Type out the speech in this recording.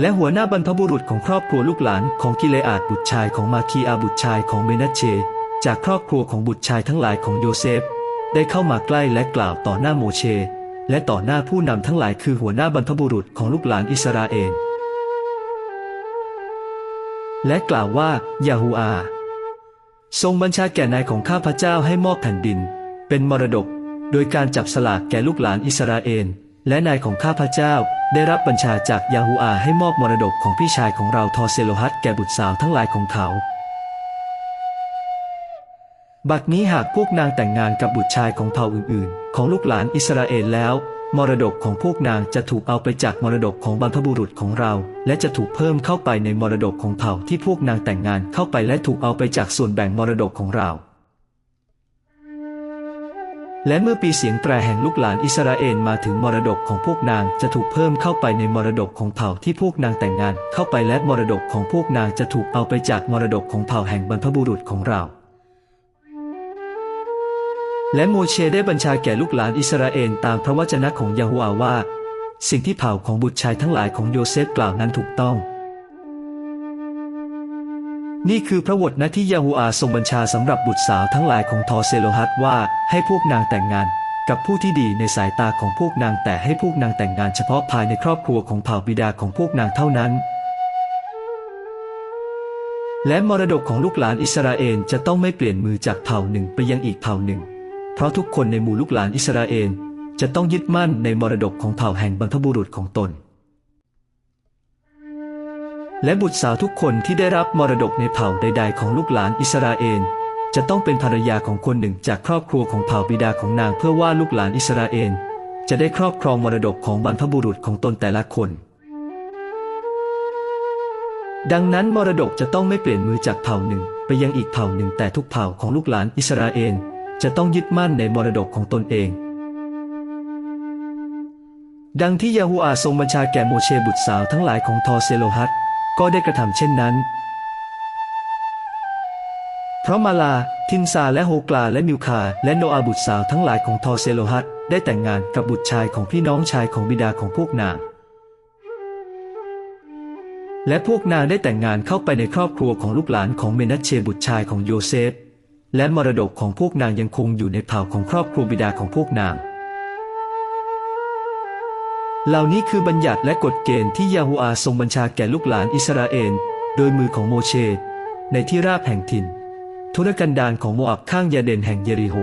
และหัวหน้าบรรพบุรุษของครอบครัวลูกหลานของกิเลอาดบุตรชายของมาคีอาบุตรชายของเมนัชเช จากครอบครัวของบุตรชายทั้งหลายของโยเซฟ ได้เข้ามาใกล้และกล่าวต่อหน้าโมเช และต่อหน้าผู้นำทั้งหลายคือหัวหน้าบรรพบุรุษของลูกหลานอิสราเอลและกล่าวว่ายาฮูอา ทรงบัญชาแก่นายของข้าพเจ้าให้มอบแผ่นดิน เป็นมรดก โดยการจับสลากแก่ลูกหลานอิสราเอล และนายของข้าพเจ้า ได้รับบัญชาจากยาฮูอาให้มอบมรดกของพี่ชายของเราทอเซโลฮัตแก่บุตรสาวทั้งหลายของเขา บัดนี้หากพวกนางแต่งงานกับบุตรชายของเผ่าอื่นๆ ของลูกหลานอิสราเอลแล้ว มรดกของพวกนางจะถูกเอาไปจากมรดกของบรรพบุรุษของเรา และจะถูกเพิ่มเข้าไปในมรดกของเผ่าที่พวกนางแต่งงานเข้าไปและถูกเอาไปจากส่วนแบ่งมรดกของเรา และเมื่อปีเสียงแตรแห่งลูกหลานอิสราเอลมาถึงมรดกของพวกนางจะถูกเพิ่มเข้าไปในมรดกของเผ่าที่พวกนางแต่งงานเข้าไปและมรดกของพวกนางจะถูกเอาไปจากมรดกของเผ่าแห่งบรรพบุรุษของเรา และโมเชได้บัญชาแก่ลูกหลานอิสราเอลตามพระวจนะของยาฮูวาว่า สิ่งที่เผ่าของบุตรชายทั้งหลายของโยเซฟกล่าวนั้นถูกต้อง นี่คือพระวจนะที่ยาฮูอาทรงบัญชาสำหรับบุตรสาวทั้งหลายของทอเซโลฮัตว่าให้พวกนางแต่งงานกับผู้ที่ดีในสายตาของพวกนางแต่ให้พวกนางแต่งงานเฉพาะภายในครอบครัวของเผ่าบิดาของพวกนางเท่านั้น และมรดกของลูกหลานอิสราเอลจะต้องไม่เปลี่ยนมือจากเผ่าหนึ่งไปยังอีกเผ่าหนึ่ง เพราะทุกคนในหมู่ลูกหลานอิสราเอลจะต้องยึดมั่นในมรดกของเผ่าแห่งบรรพบุรุษของตน และบุตรสาวทุกคนที่ได้รับมรดกในเผ่าใด ๆ ของลูกหลานอิสราเอลจะต้องเป็นภรรยาของคนหนึ่งจากครอบครัวของเผ่าบิดาของนางเพื่อว่าลูกหลานอิสราเอลจะได้ครอบครองมรดกของบรรพบุรุษของตนแต่ละคน ดังนั้นมรดกจะต้องไม่เปลี่ยนมือจากเผ่าหนึ่ง ไปยังอีกเผ่าหนึ่งแต่ทุกเผ่าของลูกหลานอิสราเอลจะต้องยึดมั่นในมรดกของตนเอง ดังที่ยาฮูอาทรงบัญชาแก่โมเชบุตรสาวทั้งหลายของทอเซโลฮัต ก็ได้กระทำเช่นนั้น เพราะมาลา ทินซาและโฮกลาและมิวคา และโนอาบุตรสาวทั้งหลายของทอเซโลฮัตได้แต่งงานกับบุตรชายของพี่น้องชายของบิดาของพวกนาง และพวกนางได้แต่งงานเข้าไปในครอบครัวของลูกหลานของเมนัชเชบุตรชายของโยเซฟ และมรดกของพวกนางยังคงอยู่ในเผ่าของครอบครัวบิดาของพวกนาง เหล่านี้คือบัญญัติและกฎเกณฑ์ที่ยาฮูอาทรงบัญชาแก่ลูกหลานอิสราเอลโดยมือของโมเชในที่ราบแห่งถิ่นทุรกันดารของโมอับข้างยาเดนแห่งเยริโฮ